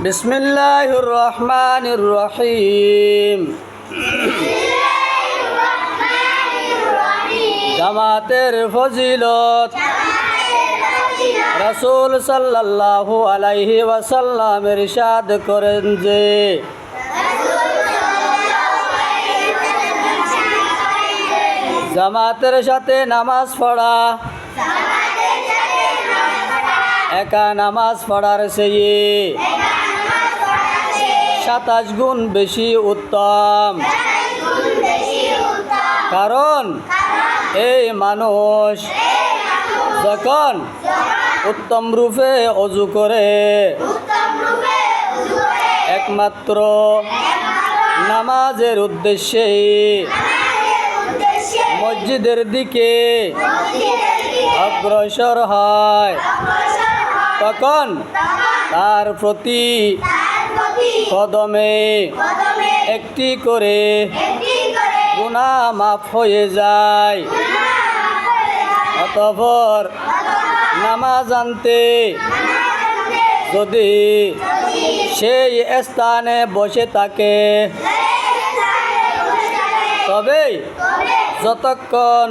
بسم الله الرحمن الرحيم জামাতের ফজিলত রাসূল সাল্লাল্লাহু আলাইহি ওয়াসাল্লাম ইরশাদ করেন যে জামাতের সাথে নামাজ পড়া একা নামাজ পড়ার চেয়ে সাতাশ গুণ বেশি উত্তম। কারণ এই মানুষ যখন উত্তম রূপে অজু করে, একমাত্র নামাজের উদ্দেশ্যে মসজিদের দিকে অগ্রসর হয়। তখন তার প্রতি কদমে একটি করে গুণা মাফ হয়ে যায়। অতঃপর নামাজ আনতে যদি সেই স্থানে বসে থাকে তবে যতক্ষণ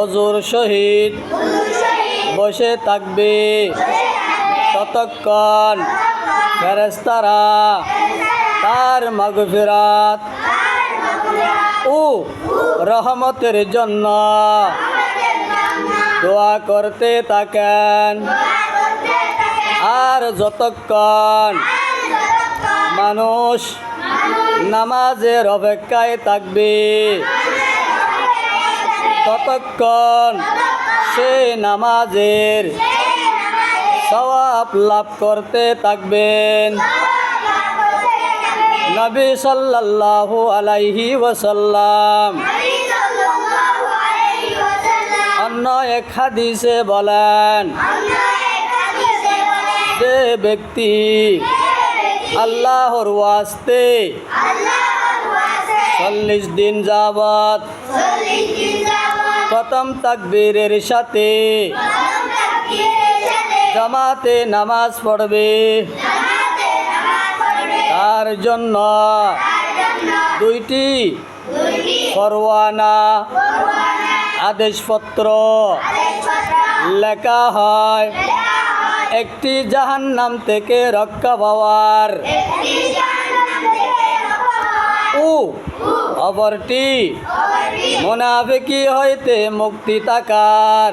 অজুর সহিত বসে থাকবে ততক্ষণ ফেরেস্তারা তার মাগফিরাত। ও রহমতের জন্য দোয়া করতে থাকেন। আর যতক্ষণ মানুষ নামাজের অপেক্ষায় থাকবে, ততক্ষণ সে নামাজের সওয়াব লাভ করতে থাকবেন। নবী সাল্লাল্লাহু আলাইহি ওয়াসাল্লাম অন্য এক হাদিসে বলেন, যে ব্যক্তি আল্লাহর ওয়াস্তে চল্লিশ দিন যাবত প্রথম তাকবীরের সাথে জামাতে নামাজ পড়বে। তার জন্য দুইটি পরোয়ানা আদেশপত্র লেখা হয়। একটি জাহান্নাম থেকে রক্ষা পাওয়ার। ও অপরটি মোনাফিকি হইতে মুক্তি থাকার।